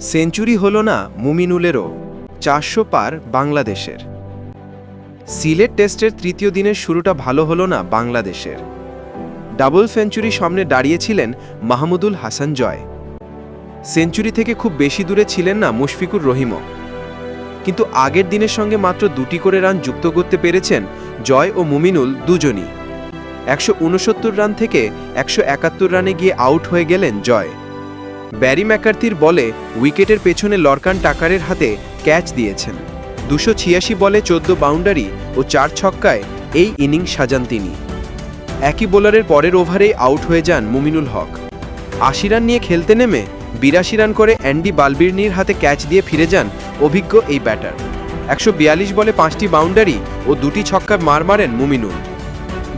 Century হল না মুমিনুলেরও, চারশো পার বাংলাদেশের। সিলেট টেস্টের তৃতীয় দিনের শুরুটা ভালো হলো না বাংলাদেশের। ডাবল সেঞ্চুরি সামনে দাঁড়িয়েছিলেন মাহমুদুল হাসান জয়। সেঞ্চুরি থেকে খুব বেশি দূরে ছিলেন না মুশফিকুর রহিমও। কিন্তু আগের দিনের সঙ্গে মাত্র দুটি করে রান যুক্ত করতে পেরেছেন জয় ও মুমিনুল দুজনই। একশো উনসত্তর রান থেকে একশো একাত্তর রানে গিয়ে আউট হয়ে গেলেন জয়। ব্যারি ম্যাকার্থির বলে উইকেটের পেছনে লরকান টাকারের হাতে ক্যাচ দিয়েছেন। দুশো ছিয়াশি বলে চোদ্দ বাউন্ডারি ও চার ছক্কায় এই ইনিংস সাজান তিনি। একই বোলারের পরের ওভারেই আউট হয়ে যান মুমিনুল হক। আশি রান নিয়ে খেলতে নেমে বিরাশি রান করে অ্যান্ডি বালবির্নির হাতে ক্যাচ দিয়ে ফিরে যান অভিজ্ঞ এই ব্যাটার। একশো বিয়াল্লিশ বলে পাঁচটি বাউন্ডারি ও দুটি ছক্কা মার মারেন মুমিনুল।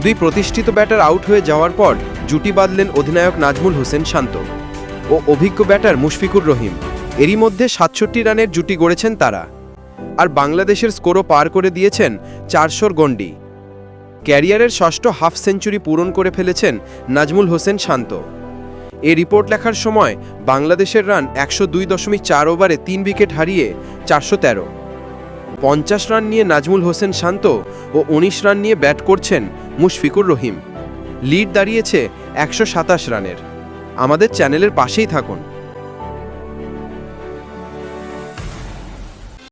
দুই প্রতিষ্ঠিত ব্যাটার আউট হয়ে যাওয়ার পর জুটি বাঁধলেন অধিনায়ক নাজমুল হোসেন শান্ত। ও অভিজ্ঞ ব্যাটার মুশফিকুর রহিম। এরই মধ্যে সাতষট্টি রানের জুটি গড়েছেন তারা। আর বাংলাদেশের স্কোরও পার করে দিয়েছেন চারশোর গন্ডি ক্যারিয়ারের ষষ্ঠ হাফ সেঞ্চুরি পূরণ করে ফেলেছেন নাজমুল হোসেন শান্ত। এ রিপোর্ট লেখার সময় বাংলাদেশের রান একশো দুই দশমিক চার ওভারে তিন উইকেট হারিয়ে চারশো তেরো। পঞ্চাশ রান নিয়ে নাজমুল হোসেন শান্ত ও উনিশ রান নিয়ে ব্যাট করছেন মুশফিকুর রহিম। লিড দাঁড়িয়েছে একশো সাতাশ রানের। আমাদের চ্যানেলের পাশেই থাকুন।